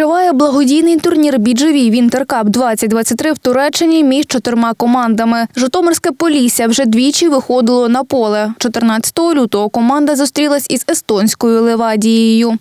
Триває благодійний турнір «Біджеві Вінтеркап 2023 в Туреччині між чотирма командами. Житомирське Полісся вже двічі виходило на поле. 14 лютого команда зустрілась із естонською Левадією.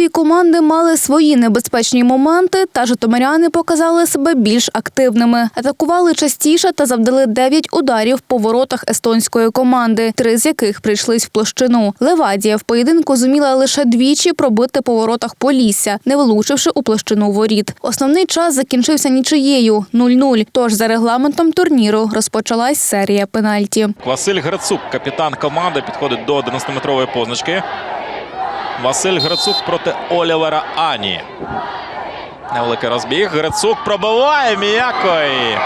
Обидві команди мали свої небезпечні моменти, та житомиряни показали себе більш активними. Атакували частіше та завдали 9 ударів по воротах естонської команди, три з яких прийшлись в площину. Левадія в поєдинку зуміла лише двічі пробити по воротах Полісся, не влучивши у площину воріт. Основний час закінчився нічиєю 0-0. Тож за регламентом турніру розпочалась серія пенальті. Василь Грацук, капітан команди, підходить до 11-метрової позначки. Василь Грицук проти Олівера Ані. Невеликий розбіг. Грацук пробиває м'якої.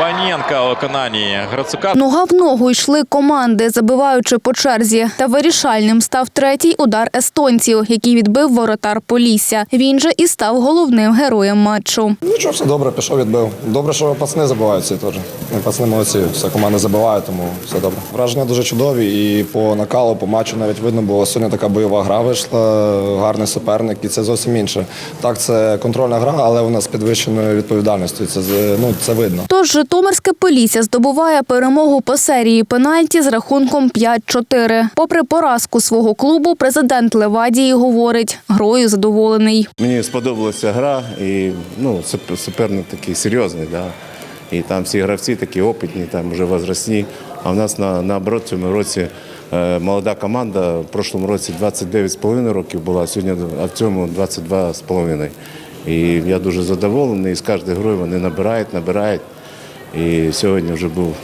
Панєнка у виконанні Грацука. Нога в ногу йшли команди, забиваючи по черзі. Та вирішальним став третій удар естонців, який відбив воротар Полісся. Він же і став головним героєм матчу. Нічого, все добре, пішов, відбив. Добре, що пацани забивають всі теж. Ну, Пацани молодці, вся команда забиває, тому все добре. Враження дуже чудові, і по накалу, по матчу навіть видно було. Сьогодні така бойова гра вийшла, гарний суперник, і це зовсім інше. Так, це контрольна гра, але вона з підвищеною відповідальністю. Це з- ну це видно. Тож Житомирське Полісся здобуває перемогу по серії пенальті з рахунком 5-4. Попри поразку свого клубу, президент Левадії говорить, грою задоволений. Мені сподобалася гра, і ну, суперник такий серйозний. Да? І там всі гравці такі опитні, там вже возрастні. А в нас на, наоборот цьому році е, молода команда. В прошлому році 29,5 років була, сьогодні, а в цьому 22,5. І я дуже задоволений. І з кожною грою вони набирають, набирають. І сьогодні вже був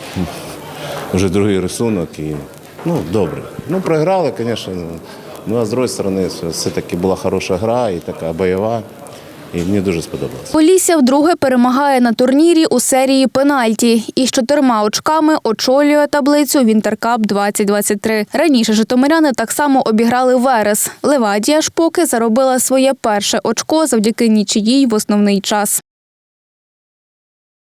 вже другий рисунок. І, ну, добре. Ну, програли, звісно. Ну, а з іншої сторони, все-таки була хороша гра і така бойова. І мені дуже сподобалося. Полісся вдруге перемагає на турнірі у серії пенальті і з чотирма очками очолює таблицю Вінтеркап 2023. Раніше житомиряни так само обіграли Верес. Левадія ж поки заробила своє перше очко завдяки нічиїй в основний час.